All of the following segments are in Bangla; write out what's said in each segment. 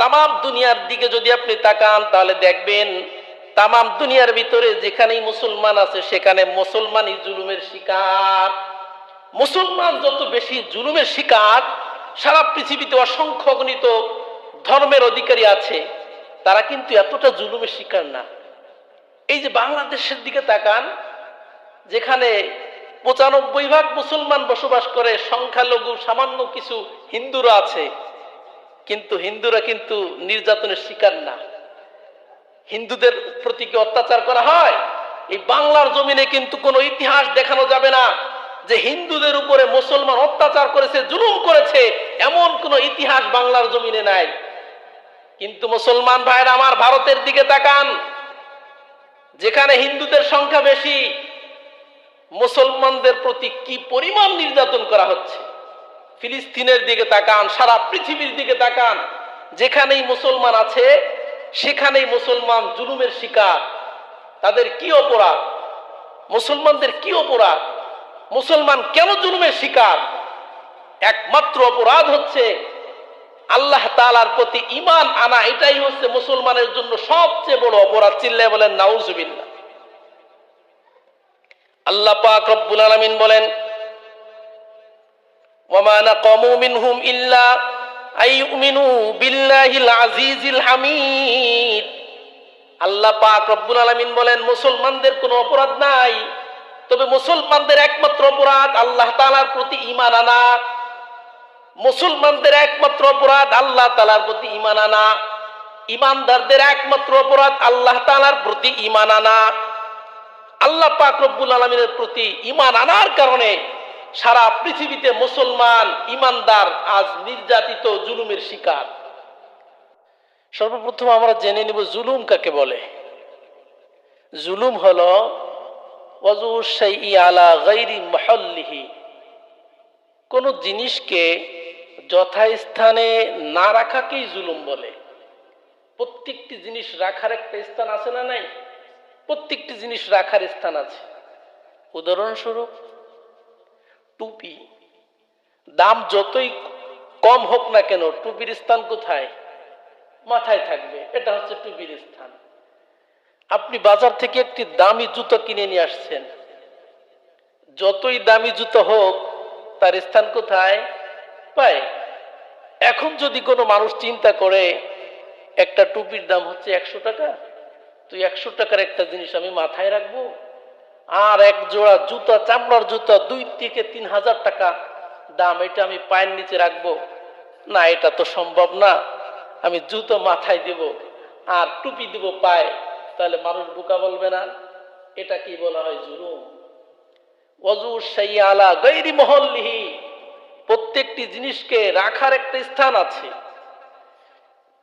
তামাম দুনিয়ার দিকে যদি আপনি তাকান, তাহলে দেখবেন তামাম দুনিয়ার ভিতরে যেখানেই মুসলমান আছে, সেখানে মুসলমানই জুলুমের শিকার। মুসলমান যত বেশি জুলুমের শিকার, সারা পৃথিবীতে অসংখ্য গণিত ধর্মের অধিকারী আছে, তারা কিন্তু এতটা জুলুমের শিকার না। এই যে বাংলাদেশের দিকে তাকান, যেখানে পঁচানব্বই ভাগ মুসলমান বসবাস করে, সংখ্যালঘু, সামান্য কিছু হিন্দুরা আছে কিন্তু হিন্দুরা কিন্তু নির্যাতনের শিকার না। হিন্দুদের প্রতি কি অত্যাচার করা হয়? এই বাংলার জমিনে কিন্তু কোনো ইতিহাস দেখানো যাবে না যে হিন্দুদের উপরে মুসলমান অত্যাচার করেছে, জুলুম করেছে, এমন কোনো ইতিহাস বাংলার জমিনে নাই। কিন্তু মুসলমান ভাইরা আমার ভারতের দিকে তাকান। যেখানে হিন্দুদের সংখ্যা বেশি, মুসলমানদের প্রতি কি পরিমাণ নির্যাতন করা হচ্ছে? ফিলিস্তিনের দিকে তাকান, সারা পৃথিবীর দিকে তাকান, যেখানেই মুসলমান আছে, সেখানেই মুসলমান জুলুমের শিকার। তাদের কি অপরাধ? মুসলমানদের কি অপরাধ? মুসলমান কেন জুলুমের শিকার? একমাত্র অপরাধ হচ্ছে আল্লাহ তালার প্রতি ইমান আনা, এটাই হচ্ছে মুসলমানের জন্য সবচেয়ে বড় অপরাধ। চিল্লায় বলেন, নাউজুবিল্লাহ। আল্লাহ পাক রব্বুল আলামিন বলেন ওয়ামা নাকামু মিনহুম ইল্লা আইয়ুমিনু বিল্লাহিল আজিজিল হামিদ। আল্লাহ পাক রব্বুল আলামিন বলেন, মুসলমানদের কোনো অপরাধ নাই। তবে মুসলমানদের একমাত্র অপরাধ আল্লাহ তাআলার প্রতি ইমান আনা। মুসলমানদের একমাত্র অপরাধ আল্লাহ তাআলার প্রতি ঈমান আনা। ইমানদারদের একমাত্র অপরাধ আল্লাহ তাআলার প্রতি ইমান আনা। আল্লাহ পাক রব্বুল আলমিনের প্রতি ইমান আনার কারণে সারা পৃথিবীতে মুসলমান ইমানদার আজ নির্যাতিত জুলুমের শিকার। সর্বপ্রথম আমরা জেনে নিব জুলুম কাকে বলে। জুলুম হল আলা মহল্লিহি। কোন জিনিসকে যথাস্থানে না রাখাকেই জুলুম বলে। প্রত্যেকটি জিনিস রাখার একটা স্থান আছে না নাই? প্রত্যেকটি জিনিস রাখার স্থান আছে। উদাহরণস্বরূপ টুপি। দাম যতই কম হোক না কেন, টুপির স্থান কোথায়? মাথায় থাকবে। এটা হচ্ছে টুপির স্থান। আপনি বাজার থেকে একটি দামি জুতো কিনে নিয়ে আসছেন। যতই দামি জুতো হোক, তার স্থান কোথায়? পায়। এখন যদি কোনো মানুষ চিন্তা করে, একটা টুপির দাম হচ্ছে একশো টাকা, তো একশো টাকার একটা জিনিস আমি মাথায় রাখব? আর এক জোড়া জুতা, চামড়ার জুতা, দুই থেকে তিন হাজার টাকা দাম। এটা আমি পায়ের নিচে রাখব। না, এটা তো সম্ভব না। আমি জুতো মাথায় দেব আর টুপি দেব পায়ে। তাহলে মানুষ বোকা বলবে না। এটা কি বলা হয় জুলুম? অজু সেই আলা গৈরি মহল্লিহি। প্রত্যেকটি জিনিসকে রাখার একটা স্থান আছে।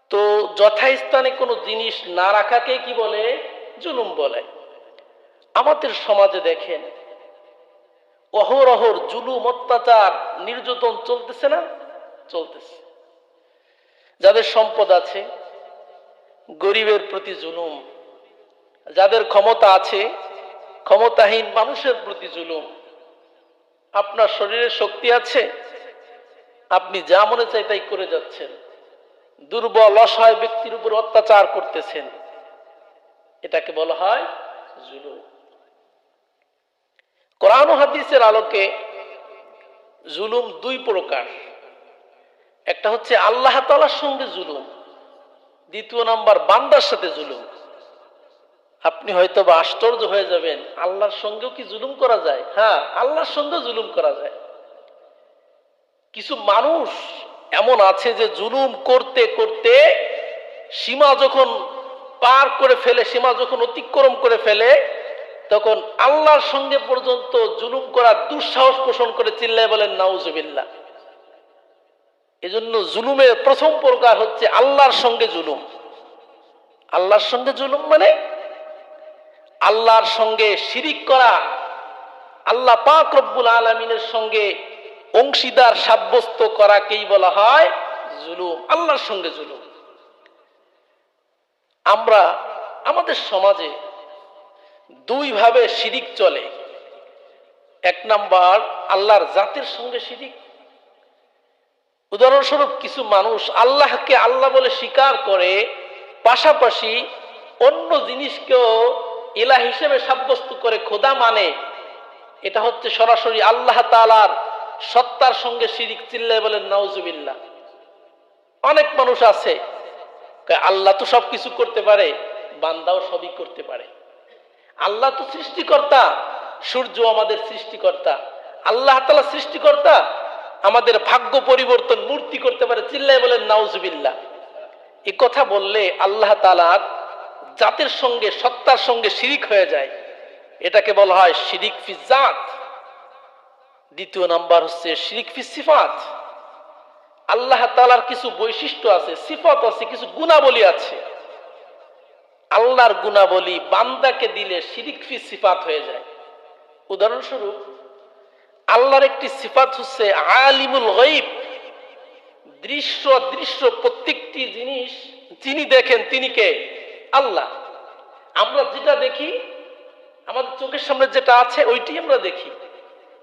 তো যথাস্থানে কোনো জিনিস না রাখাকে কি বলে? জুলুম বলে। আমাদের সমাজে দেখেন, অহরহর জুলুম, অত্যাচার, নির্যাতন চলতেছে না? চলতেছে। যাদের সম্পদ আছে, গরিবের প্রতি জুলুম, যাদের ক্ষমতা আছে, ক্ষমতাহীন মানুষের প্রতি জুলুম, আপনার শরীরে শক্তি আছে? আপনি যা মনে চাই তাই করে যাচ্ছেন। দুর্বল, অসহায় ব্যক্তির উপর অত্যাচার করতেছেন। এটাকে বলা হয় জুলুম। কোরআন হাদিসের আলোকে জুলুম দুই প্রকার। একটা হচ্ছে আল্লাহ তালার সঙ্গে জুলুম, দ্বিতীয় নাম্বার বান্দার সাথে জুলুম। আপনি হয়তো বা আশ্চর্য হয়ে যাবেন, আল্লাহর সঙ্গেও কি জুলুম করা যায়? হ্যাঁ আল্লাহর সঙ্গে জুলুম করা যায়। কিছু মানুষ এমন আছে যে জুলুম করতে করতে সীমা যখন পার করে ফেলে, সীমা যখন অতিক্রম করে ফেলে তখন আল্লাহর সঙ্গে পর্যন্ত জুলুম করার দুঃসাহস পোষণ করে চিল্লায় বলেন নাউজুবিল্লা এজন্য জুলুমের প্রথম প্রকার হচ্ছে আল্লাহর সঙ্গে জুলুম। আল্লাহর সঙ্গে জুলুম মানে আল্লাহর সঙ্গে শিরিক করা। আল্লাহ পাক রব্বুল আলমিনের সঙ্গে অংশীদার সাব্যস্ত করাকেই বলা হয় জুলুম, আল্লাহর সঙ্গে জুলুম। আমরা আমাদের সমাজে দুই ভাবে শিরিক চলে। এক নাম্বার, আল্লাহর জাতের সঙ্গে শিরিক। উদাহরণস্বরূপ কিছু মানুষ আল্লাহকে আল্লাহ বলে স্বীকার করে, পাশাপাশি অন্য জিনিসকেও ইলা হিসেবে সাব্যস্ত করে খোদা মানে। এটা হচ্ছে সরাসরি আল্লাহ তালার সত্তার সঙ্গে শিরিক চিল্লায় বলেন, নাউজুবিল্লাহ। অনেক মানুষ আছে আল্লাহ তো সব কিছু করতে পারে, বান্দাও সবই করতে পারে। আল্লাহ তো সৃষ্টিকর্তা, সূর্য আমাদের সৃষ্টিকর্তা। আল্লাহ তালা সৃষ্টিকর্তা, আমাদের ভাগ্য পরিবর্তন মূর্তি করতে পারে, চিল্লায় বলেন, নাউজুবিল্লাহ। এ কথা বললে আল্লাহ তালার জাতের সঙ্গে, সত্তার সঙ্গে শিরিক হয়ে যায়। এটাকে বলা হয় শিরিক ফি জাত। দ্বিতীয় নাম্বার হচ্ছে শিরিক ফি সিফাত। আল্লাহ তালার কিছু বৈশিষ্ট্য আছে, সিফত আছে, কিছু গুণাবলী আছে। আল্লাহর গুণাবলী বান্দাকে দিলে শিরিক ফি সিফাত হয়ে যায়। উদাহরণস্বরূপ, আল্লাহর একটি সিফাত হচ্ছে আলিমুল গইব দৃশ্য দৃশ্য প্রত্যেকটি জিনিস যিনি দেখেন তিনি কে? আল্লাহ। আমরা যেটা দেখি, আমাদের চোখের সামনে যেটা আছে ওইটি আমরা দেখি।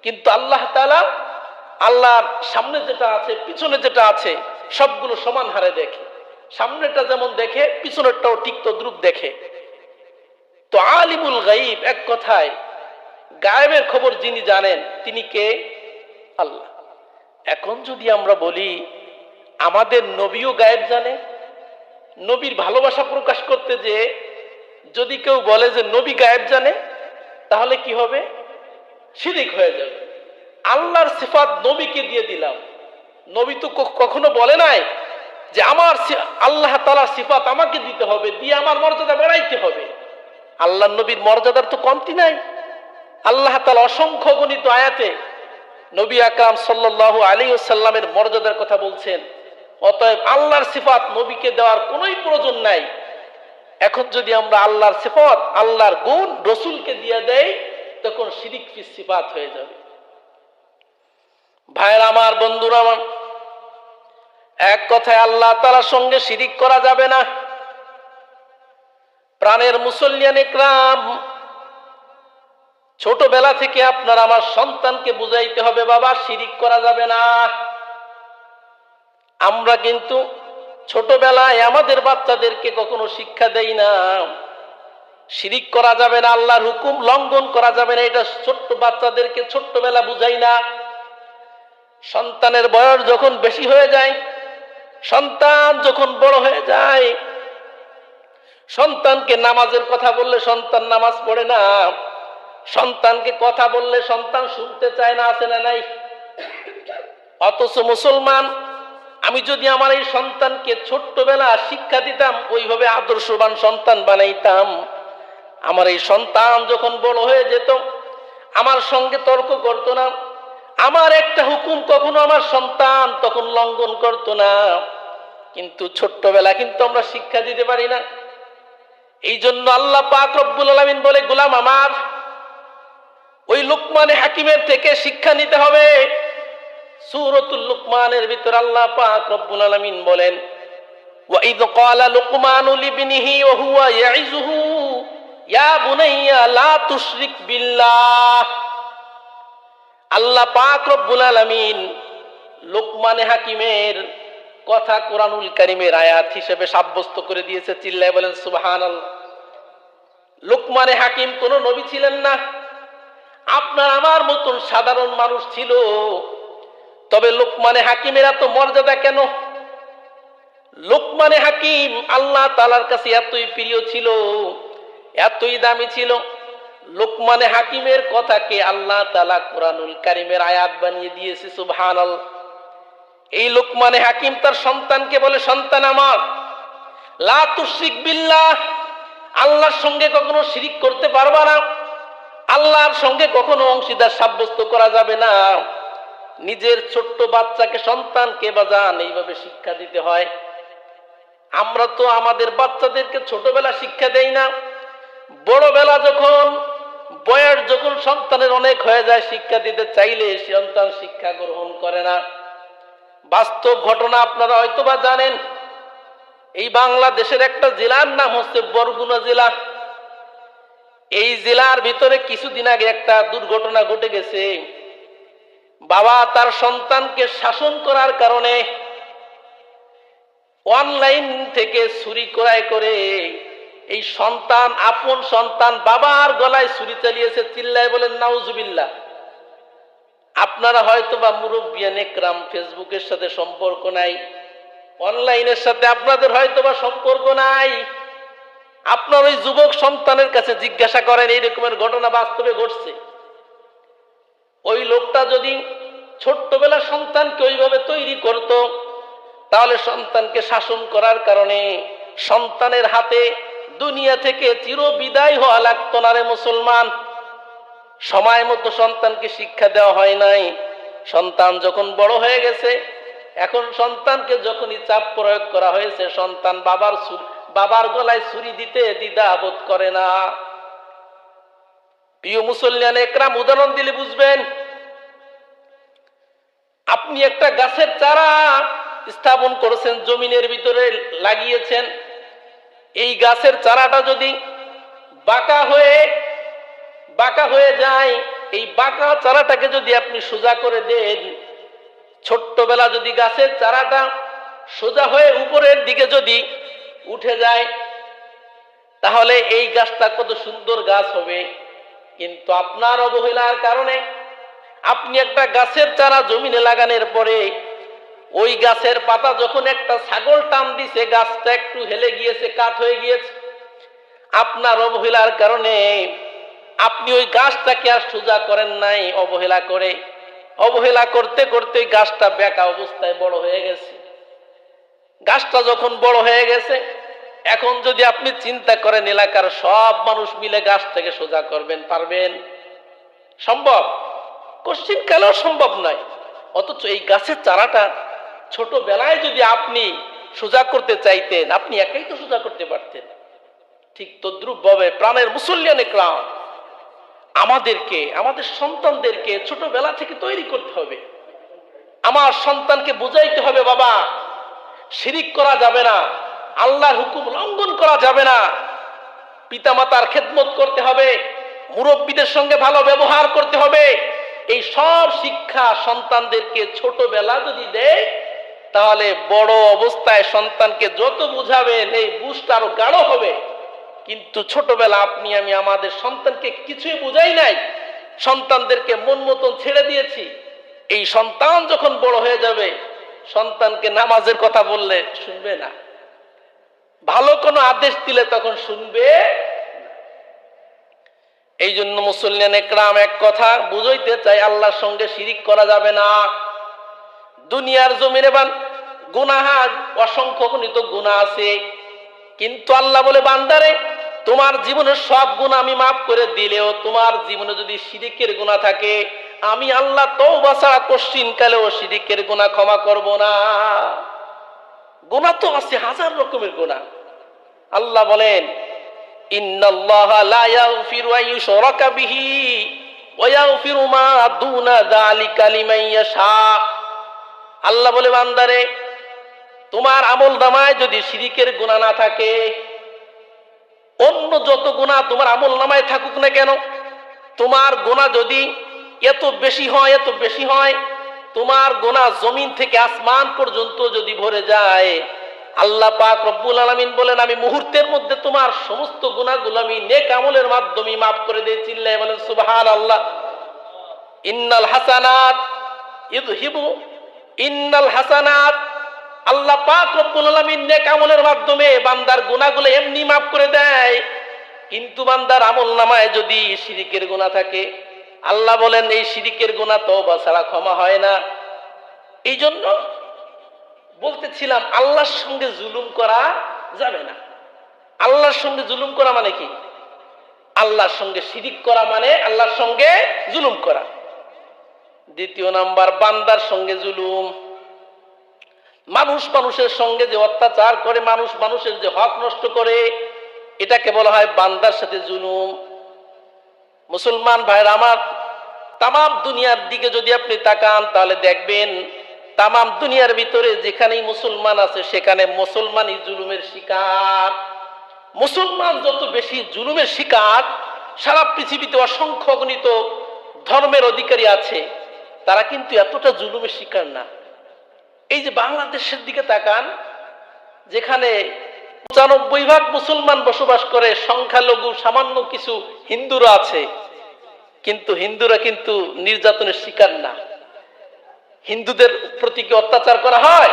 কিন্তু আল্লাহ তালা আল্লাহর সামনে যেটা আছে, পিছনে যেটা আছে, সবগুলো সমান হারে দেখে। সামনেটা যেমন দেখে, পিছনেরটাও ঠিক তদ্রুপ দেখে। তো আলিমুল গাইব এক কথায়, গায়েবের খবর যিনি জানেন, তিনি কে? আল্লাহ। এখন যদি আমরা বলি, আমাদের নবীও গায়েব জানে, নবীর ভালোবাসা প্রকাশ করতে যে যদি কেউ বলে যে নবী গায়েব জানে, তাহলে কি হবে? শিরিক হয়ে যাবে। আল্লাহর সিফাত নবীকে দিয়ে দিলাম। নবী তো কখনো বলে নাই যে আমার আল্লাহ তালার সিফাত আমাকে দিতে হবে, দিয়ে আমার মর্যাদা বাড়াইতে হবে। আল্লাহ নবীর মর্যাদার তো কমতি নাই। আল্লাহ তালা অসংখ্য গণিত আয়াতে নবী আকরাম সাল্লাহ আলী সাল্লামের মর্যাদার কথা বলছেন, অতএব আল্লাহর সিফাত নবীকে দেওয়ার কোনোই প্রয়োজন নাই। এখন যদি আমরা আল্লাহর সিফাত, আল্লাহর গুণ রসুলকে দিয়ে দেই, তখন ফি সিফাত হয়ে যাবে। ভাইয়ের, আমার বন্ধুরা, আমার এক কথায় আল্লাহ তালার সঙ্গে শিরিক করা যাবে না। প্রাণের মুসল্লিয়ান একরাম, ছোটবেলা থেকে আপনার আমার সন্তানকে বুঝাইতে হবে, বাবা, শিরিক করা যাবে না। আমরা কিন্তু ছোটবেলায় আমাদের বাচ্চাদেরকে কখনো শিক্ষা দেই না। শিরিক করা যাবে না, আল্লাহর হুকুম লঙ্ঘন করা যাবে না, এটা ছোট্ট বাচ্চাদেরকে ছোট্টবেলা বুঝাই না। সন্তানের বয়স যখন বেশি হয়ে যায় সন্তান যখন বড় হয়ে যায়, সন্তানকে নামাজের কথা বললে সন্তান নামাজ পড়ে না, সন্তানকে কথা বললে সন্তান শুনতে চায় না আছে না নাই। অথচ মুসলমান, আমি যদি আমার এই সন্তানকে ছোট্টবেলা শিক্ষা দিতাম, ওইভাবে আদর্শবান সন্তান বানাইতাম। আমার এই সন্তান যখন বড় হয়ে যেত, আমার সঙ্গে তর্ক করতো না, আমার একটা হুকুম কখনো আমার সন্তান তখন লঙ্ঘন করতো না। কিন্তু ছোট্টবেলা কিন্তু আমরা শিক্ষা দিতে পারি না এই জন্য আল্লাহ পাক রব্বুল আলমিন বলে গোলাম আমার ওই লুকমানে হাকিমের থেকে শিক্ষা নিতে হবে সুরতুল লুকমানের ভিতর আল্লাহ পাক রব্বুল আলামিন বলেন وَإِذْ قَالَ لُقْمَانُ لِابْنِهِ وَهُوَ يَعِظُهُ يَا بُنَيَّ لَا تُشْرِكْ بِاللَّهِ আল্লাহ পাক রব্বুল আলামিন লোকমানে হাকিমের কথা কোরআনুল কারিমের আয়াত হিসেবে সাব্যস্ত করে দিয়েছে, চিল্লায় বলেন, সুবহানাল্লাহ। লোকমানে হাকিম কোনো নবী ছিলেন না। আপনার আমার মতন সাধারণ মানুষ ছিল। তবে লোকমানে হাকিমের এত মর্যাদা কেন? লোকমানে হাকিম আল্লাহ তালার কাছে এতই প্রিয় ছিল, এতই দামি ছিল। লোকমানে হাকিমের কথাকে আল্লাহ তালা কোরআনুল কারিমের আয়াত বানিয়ে দিয়েছে সুবহান এই লোকমানে হাকিম তার সন্তানকে বলে, সন্তান আমার, লা তুশরিক বিল্লাহ, আল্লাহর সঙ্গে কখনো শিরিক করতে পারবা না। আল্লাহর সঙ্গে কখনো অংশীদার সাব্যস্ত করা যাবে না। নিজের ছোট্ট বাচ্চাকে সন্তানকে বাজান, এইভাবে শিক্ষা দিতে হয়। আমরা তো আমাদের বাচ্চাদেরকে ছোটবেলা শিক্ষা দেই না। বড়বেলা যখন, বয়স যখন সন্তানের অনেক হয়ে যায়, শিক্ষা দিতে চাইলে সন্তান শিক্ষা গ্রহণ করে না। বাস্তব ঘটনা আপনারা হয়তো বা জানেন। এই বাংলাদেশের একটা জেলার নাম হচ্ছে বরগুনা জেলা। এই জেলার ভিতরে কিছুদিন আগে একটা দুর্ঘটনা ঘটে গেছে। বাবা তার সন্তানকে শাসন করার কারণে অনলাইন থেকে চুরি ক্রয় করে এই সন্তান, আপন সন্তান বাবার গলায় ছুরি চালিয়েছে, চিল্লায় বলেন, নাউজুবিল্লাহ। আপনারা হয়তো বা মুরব্বিয়ান একরাম ফেসবুকের সাথে সম্পর্ক নাই, অনলাইনের সাথে আপনাদের হয়তো বা সম্পর্ক নাই। আপনার ওই যুবক সন্তানের কাছে জিজ্ঞাসা করেন, এই রকমের ঘটনা বাস্তবে ঘটছে। ওই লোকটা যদি ছোট্টবেলা সন্তানকে ওইভাবে তৈরি করত, তাহলে সন্তানকে শাসন করার কারণে সন্তানের হাতে দুনিয়া থেকে চির বিদায় হওয়া লাগতো না রে মুসলমান। সময় মতো সন্তানকে শিক্ষা দেওয়া হয় নাই। সন্তান যখন বড় হয়ে গেছে, এখন সন্তানকে যখনই চাপ প্রয়োগ করা হয়েছে, সন্তান বাবার বাবার গলায় ছুরি দিতে দ্বিধা বোধ করে না। প্রিয় মুসল্লিয়ান একরাম, উদাহরণ দিলে বুঝবেন, আপনি একটা গাছের চারা স্থাপন করেছেন, জমিনের ভিতরে লাগিয়েছেন, এই গাছের চারাটা যদি বাঁকা হয়ে বাঁকা হয়ে যায়। এই বাঁকা চারাটাকে যদি আপনি সোজা করে দেন, ছোট্টবেলা যদি গাছের চারাটা সোজা হয়ে উপরের দিকে যদি উঠে যায়, তাহলে এই গাছটা কত সুন্দর গাছ হবে। কিন্তু আপনার অবহেলার কারণে আপনি একটা গাছের চারা জমিনে লাগানোর পরে ওই গাছের পাতা যখন একটা ছাগল টান দিছে, গাছটা একটু হেলে গিয়েছে কাত হয়ে গিয়েছে। আপনার অবহেলার কারণে আপনি ওই গাছটাকে আর সোজা করেন নাই অবহেলা করে। অবহেলা করতে করতে গাছটা বেকা অবস্থায় বড় হয়ে গেছে। গাছটা যখন বড় হয়ে গেছে, এখন যদি আপনি চিন্তা করেন এলাকার সব মানুষ মিলে গাছটাকে সোজা করবেন, পারবেন? সম্ভব? কশ্চিন কালেও সম্ভব নয়। অথচ এই গাছের চারাটা ছোটবেলায় যদি আপনি সোজা করতে চাইতেন, আপনি একাই তো সোজা করতে পারতেন। ঠিক তদ্রুপ ভাবে প্রাণের মুসল্লিয়ান একরাম আমাদেরকে, আমাদের সন্তানদেরকে ছোটবেলা থেকে তৈরি করতে হবে। আমার সন্তানকে বুঝাইতে হবে, বাবা, শিরিক করা যাবে না, আল্লাহর হুকুম লঙ্ঘন করা যাবে না। পিতামাতার খেদমত করতে হবে, মুরব্বীদের সঙ্গে ভালো ব্যবহার করতে হবে। এই সব শিক্ষা সন্তানদেরকে ছোটবেলা যদি দেয়, তাহলে বড় অবস্থায় সন্তানকে যত বুঝাবেন, এই বুঝটা আরও গাঢ় হবে। কিন্তু ছোটবেলা আপনি, আমি আমাদের সন্তানকে কিছুই বুঝাই নাই। সন্তানদেরকে মন মতন ছেড়ে দিয়েছি। এই সন্তান যখন বড় হয়ে যাবে, সন্তানকে নামাজের কথা বললে শুনবে না। ভালো কোনো আদেশ দিলে তখন শুনবে এই জন্য মুসলিয়ান একরাম এক কথা, বুঝাইতে চাই আল্লাহর সঙ্গে শিরিক করা যাবে না। দুনিয়ার জমিনে বান, গুনাহা, অসংখ্য গুণা আছে। কিন্তু আল্লাহ বলে, বান্দারে তোমার জীবনের সব গুণ আমি মাফ করে দিলেও তোমার জীবনে যদি শিরিকের গুণা থাকে, আমি আল্লাহ তওবা ছাড়া কশ্চিন কালেও শিরিকের গুণা ক্ষমা করব না। গুণা তো আছে, হাজার রকমের গুণা। আল্লাহ বলেন আল্লাহ বলে, বান্দারে, তোমার আমল দামায় যদি শিরিকের গুণা না থাকে অন্য যত গোনা তোমার আমল নামায় থাকুক না কেন, তোমার গোনা যদি এত বেশি হয়, এত বেশি হয়, তোমার গোনা জমিন থেকে আসমান পর্যন্ত যদি ভরে যায়, আল্লাহ পাক রব্বুল আলামিন বলেন, আমি মুহূর্তের মধ্যে তোমার সমস্ত গুণাগুলো আমি নেক আমলের মাধ্যমে মাফ করে দিয়ে বলেন সুবহান আল্লাহ ইন্নাল হাসানাত ইদহিবু ইন্নাল হাসানাত আল্লাহ পাক রব্বুল আলামিন নেক আমলের মাধ্যমে বান্দার গুনাহগুলো এমনি মাফ করে দেয়। কিন্তু বান্দার আমল নামায় যদি শিরিকের গুনাহ থাকে, আল্লাহ বলেন, এই শিরিকের গুনাহ তওবা ছাড়া ক্ষমা হয় না। এই জন্য বলতেছিলাম, আল্লাহর সঙ্গে জুলুম করা যাবে না। আল্লাহর সঙ্গে জুলুম করা মানে কি? আল্লাহর সঙ্গে শিরিক করা মানে আল্লাহর সঙ্গে জুলুম করা। দ্বিতীয় নাম্বার, বান্দার সঙ্গে জুলুম। মানুষ মানুষের সঙ্গে যে অত্যাচার করে, মানুষ মানুষের যে হক নষ্ট করে, এটাকে বলা হয় বান্দার সাথে জুলুম। মুসলমান ভাইরা আমার তাম দুনিয়ার দিকে যদি আপনি তাকান, তাহলে দেখবেন তাম দুনিয়ার ভিতরে যেখানেই মুসলমান আছে, সেখানে মুসলমানই জুলুমের শিকার। মুসলমান যত বেশি জুলুমের শিকার, সারা পৃথিবীতে অসংখ্য গণিত ধর্মের অধিকারী আছে, তারা কিন্তু এতটা জুলুমের শিকার না। এই যে বাংলাদেশের দিকে তাকান, যেখানে পঁচানব্বই ভাগ মুসলমান বসবাস করে, সংখ্যালঘু, সামান্য কিছু হিন্দুরা আছে, কিন্তু হিন্দুরা কিন্তু নির্যাতনের শিকার না। হিন্দুদের প্রতি কি অত্যাচার করা হয়?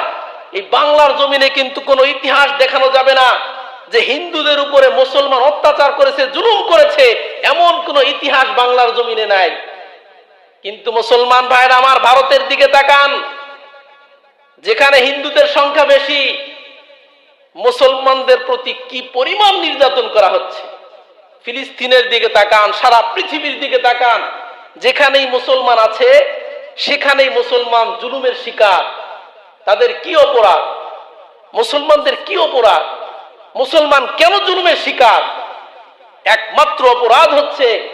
এই বাংলার জমিনে কিন্তু কোনো ইতিহাস দেখানো যাবে না যে হিন্দুদের উপরে মুসলমান অত্যাচার করেছে, জুলুম করেছে, এমন কোন ইতিহাস বাংলার জমিনে নাই। কিন্তু মুসলমান ভাইরা আমার ভারতের দিকে তাকান যেখানে হিন্দুদের সংখ্যা বেশি, মুসলমানদের প্রতি কি পরিমাণ নির্যাতন করা হচ্ছে? ফিলিস্তিনের দিকে তাকান, সারা পৃথিবীর দিকে তাকান, যেখানেই মুসলমান আছে, সেখানেই মুসলমান জুলুমের শিকার। তাদের কি অপরাধ? মুসলমানদের কি অপরাধ? মুসলমান কেন জুলুমের শিকার? একমাত্র অপরাধ হচ্ছে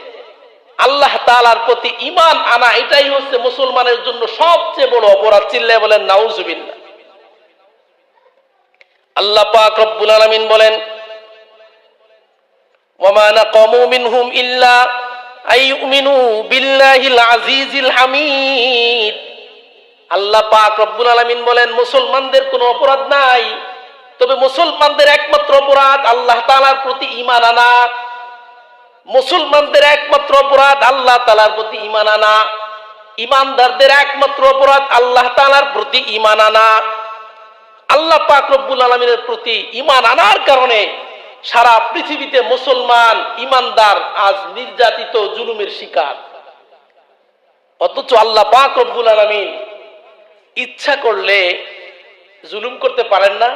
আল্লাহ তালার প্রতি ইমান আনা, এটাই হচ্ছে মুসলমানের জন্য সবচেয়ে বড় অপরাধ। চিল্লায় বলেন নাউজুবিল্লাহ আল্লাহ পাক রব্বুল আলামিন বলেন আল্লাহ পাক রব্বুল আলামিন বলেন, মুসলমানদের কোনো অপরাধ নাই। তবে মুসলমানদের একমাত্র অপরাধ আল্লাহ তাআলার প্রতি ঈমান আনা। মুসলমানদের একমাত্র অপরাধ আল্লাহ তালার প্রতি ঈমান আনা। ইমানদারদের একমাত্র অপরাধ আল্লাহ তালার প্রতি ঈমান আনা। আল্লাহ পাক রব্বুল আলমিনের প্রতি ইমান আনার কারণে সারা পৃথিবীতে মুসলমান ইমানদার আজ নির্যাতিত জুলুমের শিকার। অথচ আল্লাহ পাক রব্বুল আলমিন ইচ্ছা করলে জুলুম করতে পারেন না।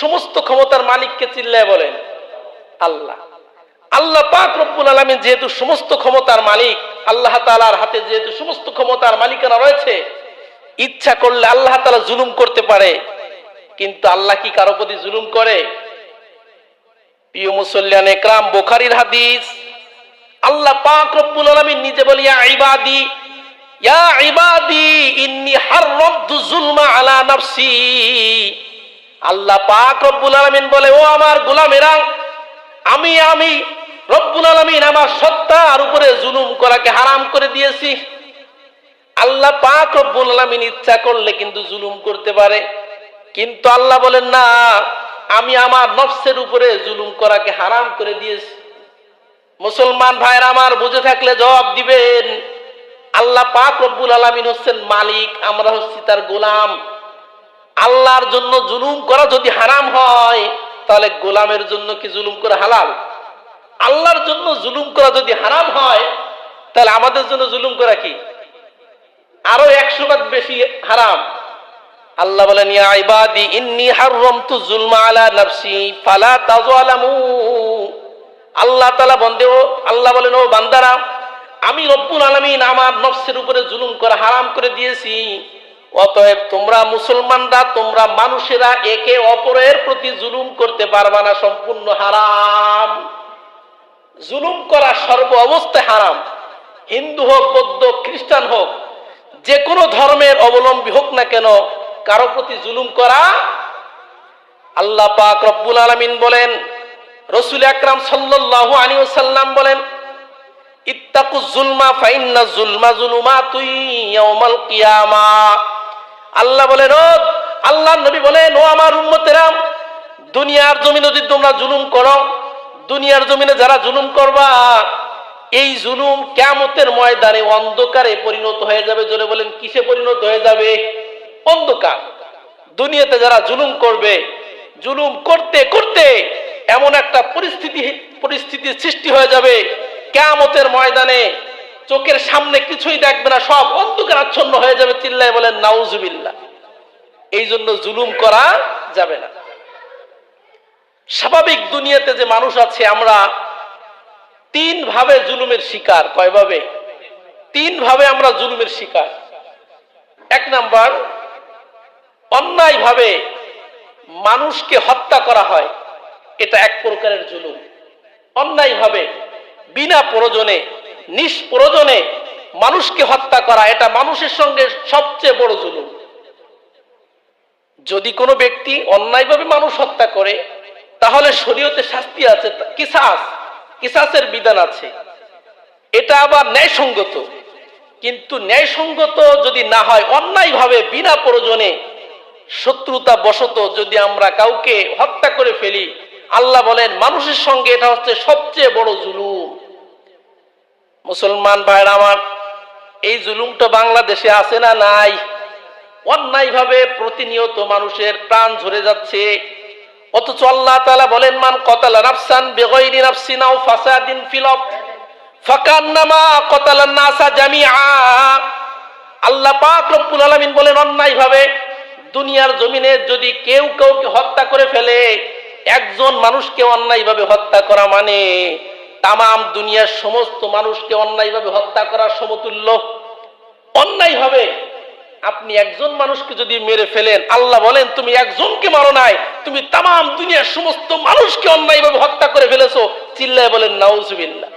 সমস্ত ক্ষমতার মালিককে চিল্লায় বলেন, আল্লাহ। আল্লাহ পাক রব্বুল আলমিন যেহেতু সমস্ত ক্ষমতার মালিক, আল্লাহ তালার হাতে যেহেতু সমস্ত ক্ষমতার মালিকানা রয়েছে, ইচ্ছা করলে আল্লাহ তালা জুলুম করতে পারে। কিন্তু আল্লাহ কি কারও প্রতি জুলুম করে? প্রিয় মুসল্লিয়ান একরাম, বোখারির হাদিস, আল্লাহ পাক রব্বুল আলামিন নিজে বলি ইবাদি, ইয়া ইবাদি, ইন্নী হাররামতু যুলমা আলা নাফসি। আল্লাহ পাক আলামিন বলে, ও আমার গোলামেরা, আমি আমি রব্বুল আলামিন আমার সত্তার উপরে জুলুম করাকে হারাম করে দিয়েছি। আল্লাহ পাক রব্বুল আলামিন ইচ্ছা করলে কিন্তু জুলুম করতে পারে। কিন্তু আল্লাহ বলেন, না, আমি আমার নফসের উপরে জুলুম করাকে হারাম করে দিয়েছি। মুসলমান ভাইয়ের আমার বুঝে থাকলে জবাব দিবেন, আল্লাহ পাক রব্বুল আলমিন হচ্ছেন মালিক, আমরা হচ্ছি তার গোলাম। আল্লাহর জন্য জুলুম করা যদি হারাম হয়, তাহলে গোলামের জন্য কি জুলুম করা হালাল? আল্লাহর জন্য জুলুম করা যদি হারাম হয়, তাহলে আমাদের জন্য জুলুম করা কি? আরও একশো ভাগ বেশি হারাম। আল্লাহ বলেন, ইয়া ইবাদি, ইন্নী হাররামতু যুলমা আলা নাফসি, ফালা তাযলামু আল্লাহ তাআলা বন্দে আল্লাহ বলেন, ও বান্দারা, আমি রব্বুল আলামিন আমার নফসের উপরে জুলুম করা হারাম করে দিয়েছি। অতএব তোমরা মুসলমানরা, তোমরা মানুষেরা একে অপরের প্রতি জুলুম করতে পারবা না, সম্পূর্ণ হারাম। জুলুম করা সর্ব অবস্থায় হারাম। হিন্দু হোক, বৌদ্ধ খ্রিস্টান হোক, যে কোনো ধর্মের অবলম্বী হোক না কেন, কারও প্রতি জুলুম করা আল্লাহ পাক রব্বুল আলমিন বলেন, রসুল আকরাম সাল্লাল্লাহু আলাইহি ওয়াসাল্লাম বলেন, ইত্তাকু জুলমা জুলমা জুলুমা তুই কিয়ামা। আল্লাহ বলেন আল্লাহ নবী বলেন, ও আমার উম্মতেরা, দুনিয়ার জমিনে যদি তোমরা জুলুম করো দুনিয়ার জমিনে যারা জুলুম করবা, এই জুলুম কেমতের ময়দানে অন্ধকারে পরিণত হয়ে যাবে। জোরে বলেন, কিসে পরিণত হয়ে যাবে? অন্ধকার। দুনিয়াতে যারা জুলুম করবে, জুলুম করতে করতে এমন একটা পরিস্থিতি, পরিস্থিতির সৃষ্টি হয়ে যাবে। কেয়ামতের ময়দানে চোখের সামনে কিছুই দেখবে না, সব অন্ধকার আচ্ছন্ন হয়ে যাবে। চিল্লায় বলেন নাউজুবিল্লা এই জন্য জুলুম করা যাবে না। স্বাভাবিক দুনিয়াতে যে মানুষ আছে, আমরা তিন ভাবে জুলুমের শিকার। কয়ভাবে তিন ভাবে আমরা জুলুমের শিকার। এক নাম্বার অন্যায়ভাবে মানুষকে হত্যা করা হয়, এটা এক প্রকারের জুলুম। অন্যায়ভাবে বিনা প্রয়োজনে, নিষ্প্রয়োজনে মানুষকে হত্যা করা, এটা মানুষের সঙ্গে সবচেয়ে বড় জুলুম। যদি কোনো ব্যক্তি অন্যায়ভাবে মানুষ হত্যা করে তাহলে শরীয়তে শাস্তি আছে কিসাস, কিসাসের বিধান আছে। এটা আবার ন্যায়সঙ্গত। কিন্তু ন্যায়সঙ্গত যদি না হয়, অন্যায়ভাবে, বিনা প্রয়োজনে শত্রুতা বশত যদি আমরা কাউকে হত্যা করে ফেলি, আল্লাহ বলেন, মানুষের সঙ্গে এটা হচ্ছে সবচেয়ে বড় জুলুম। মুসলমান ভাইরা আমার, এই জুলুমটা বাংলাদেশে আছে না নাই? অন্যায়ভাবে প্রতিনিয়ত মানুষের প্রাণ ঝরে যাচ্ছে। অথচ আল্লাহ তাআলা বলেন, মান কতালা নাফসান বেগৈরি নাফসিন আও ফাসাদিন ফিল ফাকান্নামা কতালান নাসা জামিআ। আল্লাহ পাক রব্বুল আলামিন বলেন, অন্যায়ভাবে দুনিয়ার জমিনে যদি কেউ কাউকে হত্যা করে ফেলে, একজন মানুষকে অন্যায়ভাবে হত্যা করা মানে তামাম দুনিয়ার সমস্ত মানুষকে অন্যায়ভাবে হত্যা করার সমতুল্য। অন্যায়ভাবে আপনি একজন মানুষকে যদি মেরে ফেলেন, আল্লাহ বলেন, তুমি একজনকে মারো নাই, তুমি তাম দুনিয়ার সমস্ত মানুষকে অন্যায়ভাবে হত্যা করে ফেলেছো। চিল্লায় বলেন, নাউজুবিল্লাহ।